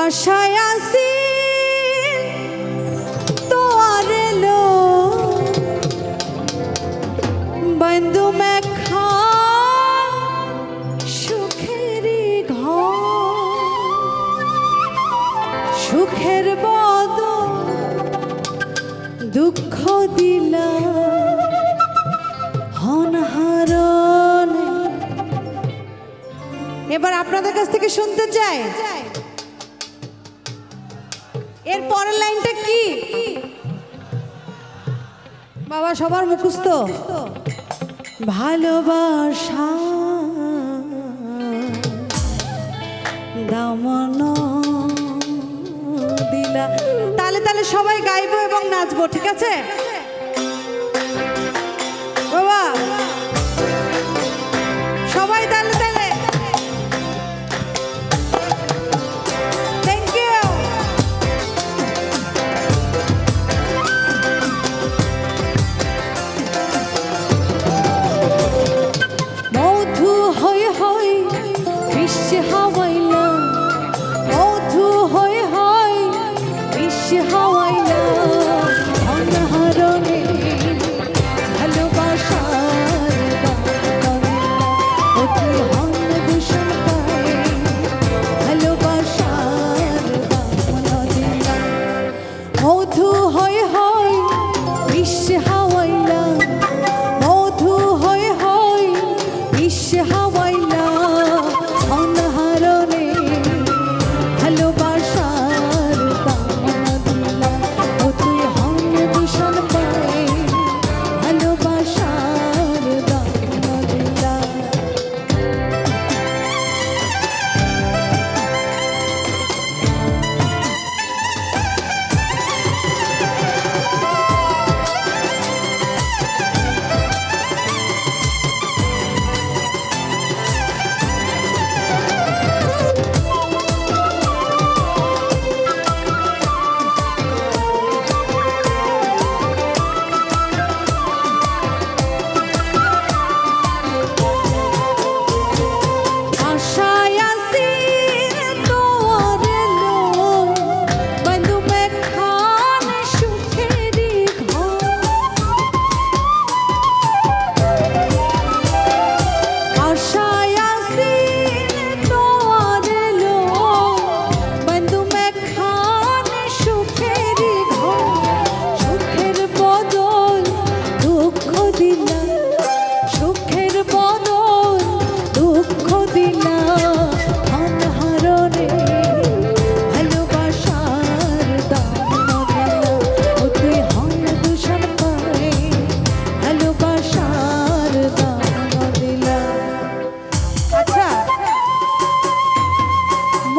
আশায় আসি তো এলো বন্ধু মেখান সুখেরই ঘর। সুখের বদ দুঃখ দিলা হনহারণ এবার আপনাদের কাছ থেকে শুনতে চাই। এর পরের লাইনটা কি? বাবা, সবার মুখস্ত ভালোবাসা দামন দিলা। তাহলে তাহলে সবাই গাইবো এবং নাচবো, ঠিক আছে?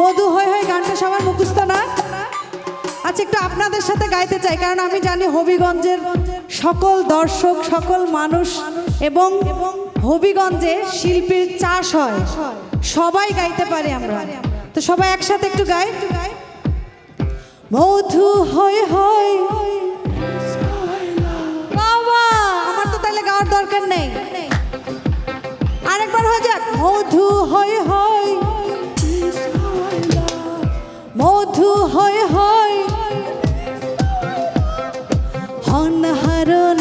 মধু হয়ে হয়ে গানটা সবার মুখস্থ না? আচ্ছা একটু আপনাদের সাথে গাইতে চাই, কারণ আমি জানি হবিগঞ্জের সকল দর্শক, সকল মানুষ এবং হবিগঞ্জে শিল্পীর চাষ হয়। সবাই গাইতে পারে আমরা। তো সবাই একসাথে একটু গাই। মধু হয় হয় বাবা, আমার তো তাহলে গাওয়ার দরকার নেই। আরেকবার হয়ে যাক। মধু হয় হয় মধু হয় হয়। হারণ